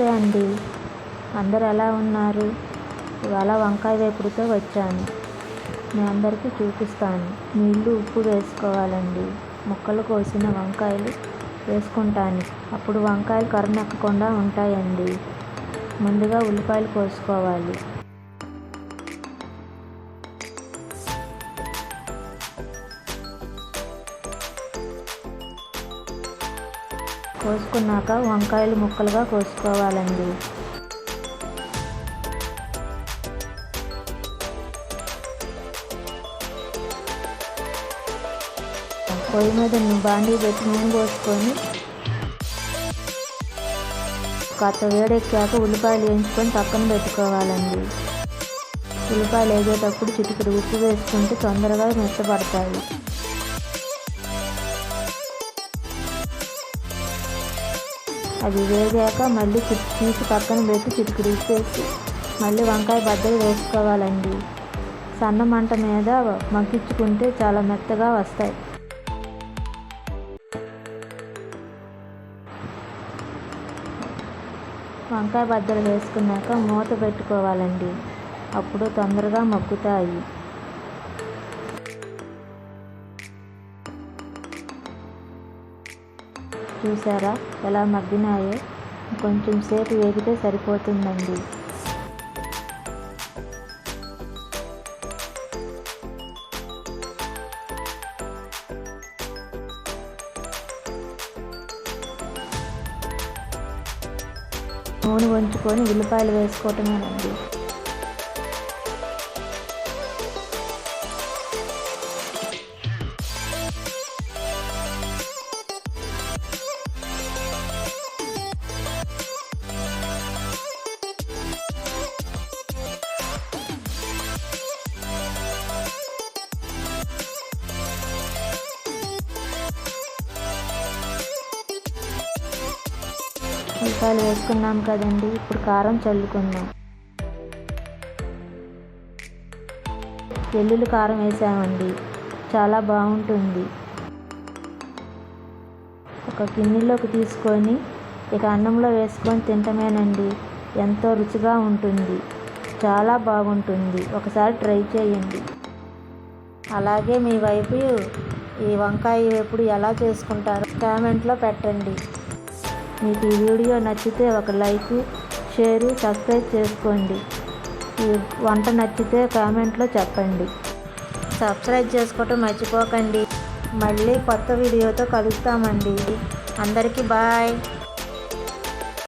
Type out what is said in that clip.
నమస్తే అండి. అందరు ఎలా ఉన్నారు? ఇవాళ వంకాయ వేపుడుతో వచ్చాను. మీ అందరికీ చూపిస్తాను. నీళ్ళు ఉప్పు వేసుకోవాలండి. ముక్కలు కోసిన వంకాయలు వేసుకుంటాను. అప్పుడు వంకాయలు కరుణెక్కకుండా ఉంటాయండి. ముందుగా ఉల్లిపాయలు కోసుకోవాలి. కోసుకున్నాక వంకాయలు ముక్కలుగా కోసుకోవాలండి. పొయ్యి మీద బాండీ పెట్టి నూనె పోసుకొని కాస్త వేడెక్కాక ఉల్లిపాయలు వేయించుకొని పక్కన పెట్టుకోవాలండి. ఉల్లిపాయలు వేగేటప్పుడు చిటికెడు ఉప్పు వేసుకుంటే తొందరగా మెత్తపడతాయి అవి వేగాక మళ్ళీ చిట్ తీసి పక్కన పెట్టి చిటికెడు ఉప్పు మళ్ళీ వంకాయ బద్దలు వేసుకోవాలండి. సన్న మంట మీద మగ్గించుకుంటే చాలా మెత్తగా వస్తాయి. వంకాయ బద్దలు వేసుకున్నాక మూత పెట్టుకోవాలండి. అప్పుడు తొందరగా మగ్గుతాయి. చూసారా ఎలా మగ్గినాయో? కొంచెం సేపు వేగితే సరిపోతుందండి. నూనె వంచుకొని ఉల్లిపాయలు వేసుకోవటమేనండి. ఉల్లిపాయలు వేసుకున్నాం కదండి ఇప్పుడు కారం చల్లుకుందాం. వెల్లుల్లి కారం వేసామండి చాలా బాగుంటుంది. ఒక గిన్నెలోకి తీసుకొని ఇక అన్నంలో వేసుకొని తింటమేనండి ఎంతో రుచిగా ఉంటుంది చాలా బాగుంటుంది. ఒకసారి ట్రై చేయండి. అలాగే మీ వైపు ఈ వంకాయ ఎప్పుడు ఎలా చేసుకుంటారు కామెంట్లో పెట్టండి. మీకు ఈ వీడియో నచ్చితే ఒక లైక్ షేర్ సబ్స్క్రైబ్ చేసుకోండి. ఈ వంట నచ్చితే కామెంట్లో చెప్పండి. సబ్స్క్రైబ్ చేసుకోవటం మర్చిపోకండి. మళ్ళీ కొత్త వీడియోతో కలుస్తామండి. అందరికీ బాయ్.